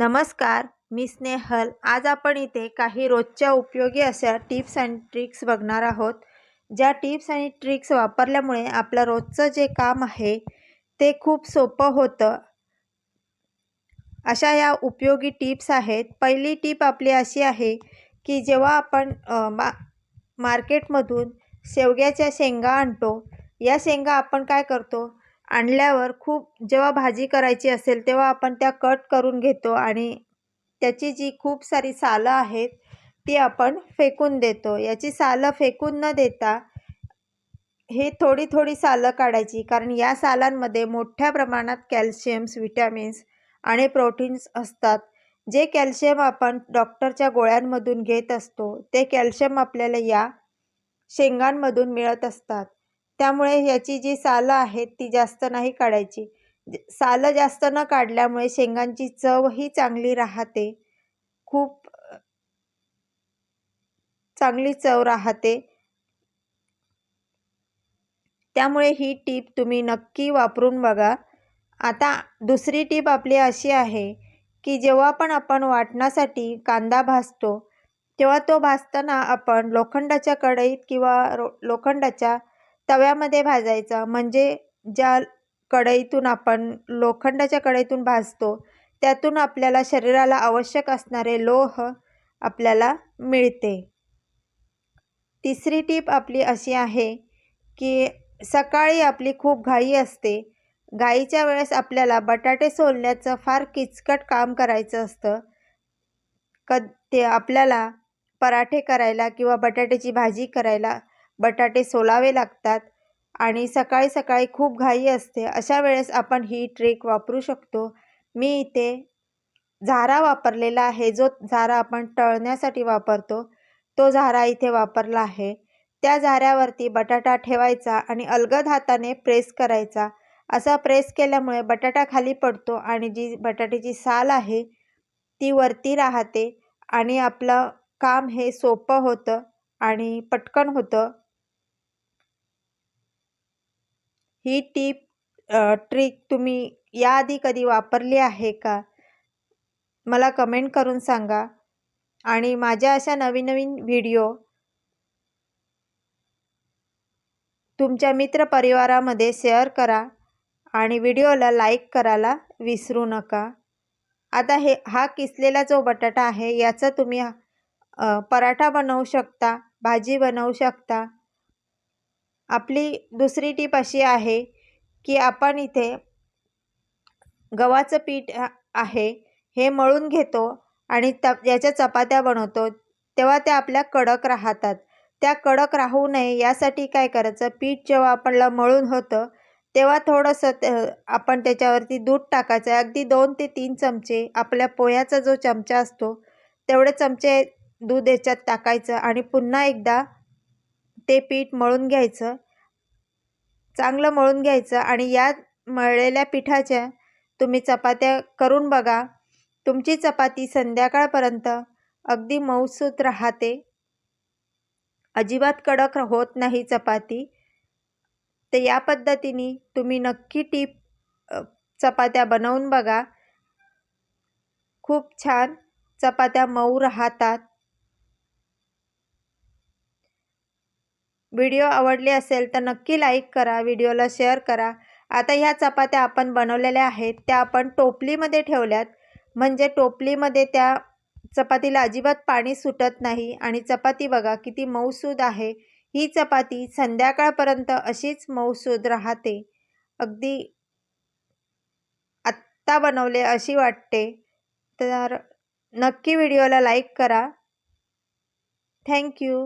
नमस्कार मी स्नेहल. आज आपण इथे काही रोजच्या उपयोगी अशा टिप्स अँड ट्रिक्स बघणार आहोत. ज्या टिप्स आणि ट्रिक्स वापरल्यामुळे आपलं रोजचं जे काम आहे ते खूप सोपं होतं. अशा या उपयोगी टिप्स आहेत. पहिली टीप आपली अशी आहे की जेव्हा आपण मा मार्केटमधून शेवग्याच्या शेंगा आणतो या शेंगा आपण काय करतो? आणल्यावर खूप जेव्हा भाजी करायची असेल तेव्हा आपण त्या कट करून घेतो आणि त्याची जी खूप सारी सालं आहेत ती आपण फेकून देतो. याची सालं फेकून न देता हे थोडी थोडी सालं काढायची कारण या सालांमध्ये मोठ्या प्रमाणात कॅल्शियम्स विटॅमिन्स आणि प्रोटीन्स असतात. जे कॅल्शियम आपण डॉक्टरच्या गोळ्यांमधून घेत असतो ते कॅल्शियम आपल्याला या शेंगांमधून मिळत असतात. त्यामुळे ह्याची जी सालं आहेत ती जास्त नाही काढायची. सालं जास्त न काढल्यामुळे शेंगांची चवही चांगली राहते. खूप चांगली चव राहते. त्यामुळे ही टीप तुम्ही नक्की वापरून बघा. आता दुसरी टीप आपली अशी आहे की जेव्हा पण आपण वाटण्यासाठी कांदा भाजतो तेव्हा तो भाजताना आपण लोखंडाच्या कढईत किंवा रो लोखंडाच्या तव्यामध्ये भाजायचा. म्हणजे ज्या कढईतून आपण लोखंडाच्या कढईतून भाजतो त्यातून आपल्याला शरीराला आवश्यक असणारे लोह आपल्याला मिळते. तिसरी टीप आपली अशी आहे की सकाळी आपली खूप घाई असते. घाईच्या वेळेस आपल्याला बटाटे सोलण्याचं फार किचकट काम करायचं असतं. क ते आपल्याला पराठे करायला किंवा बटाट्याची भाजी करायला बटाटे सोलावे लागतात आणि सकाळी सकाळी खूप घाई असते अशा वेळेस आपण ही ट्रिक वापरू शकतो. मी इथे झारा वापरलेला आहे जो झारा आपण टळण्यासाठी वापरतो तो झारा इथे वापरला आहे. त्या झाऱ्यावरती बटाटा ठेवायचा आणि अलगद हाताने प्रेस करायचा. असा प्रेस केल्यामुळे बटाटा खाली पडतो आणि जी बटाट्याची साल आहे ती वरती राहते आणि आपलं काम हे सोपं होतं आणि पटकन होतं. ही टीप ट्रिक तुम्ही याआधी कधी वापरली आहे का? मला कमेंट करून सांगा. आणि माझ्या अशा नवीन नवीन व्हिडिओ तुमच्या मित्रपरिवारामध्ये शेअर करा आणि व्हिडिओला लाईक करायला विसरू नका. आता हे हा किसलेला जो बटाटा आहे याचा तुम्ही पराठा बनवू शकता भाजी बनवू शकता. आपली दुसरी टीप अशी आहे की आपण इथे गव्हाचं पीठ आहे हे मळून घेतो आणि त याच्या चपात्या बनवतो तेव्हा त्या आपल्या कडक राहतात. त्या कडक राहू नये यासाठी काय करायचं? पीठ जेव्हा आपल्याला मळून होतं तेव्हा थोडंसं आपण त्याच्यावरती दूध टाकायचं. अगदी दोन ते तीन चमचे आपल्या पोह्याचा जो चमचा असतो तेवढे चमचे दूध याच्यात टाकायचं आणि पुन्हा एकदा ते पीठ मळून घ्यायचं. चांगलं मळून घ्यायचं आणि या मळलेल्या पिठाच्या तुम्ही चपात्या करून बघा. तुमची चपाती संध्याकाळपर्यंत अगदी मऊसूत राहते. अजिबात कडक होत नाही चपाती. तर या पद्धतीने तुम्ही नक्की टीप चपात्या बनवून बघा. खूप छान चपात्या मऊ राहतात. व्हिडिओ आवडले असेल तर नक्की लाईक करा व्हिडिओला शेअर करा. आता ह्या चपात्या आपण बनवलेल्या आहेत त्या आपण टोपलीमध्ये ठेवल्यात. म्हणजे टोपलीमध्ये त्या चपातीला अजिबात पाणी सुटत नाही. आणि चपाती बघा किती मऊसूद आहे. ही चपाती संध्याकाळपर्यंत अशीच मऊसूद राहते. अगदी आत्ता बनवले अशी वाटते. तर नक्की व्हिडिओला लाईक करा. थँक्यू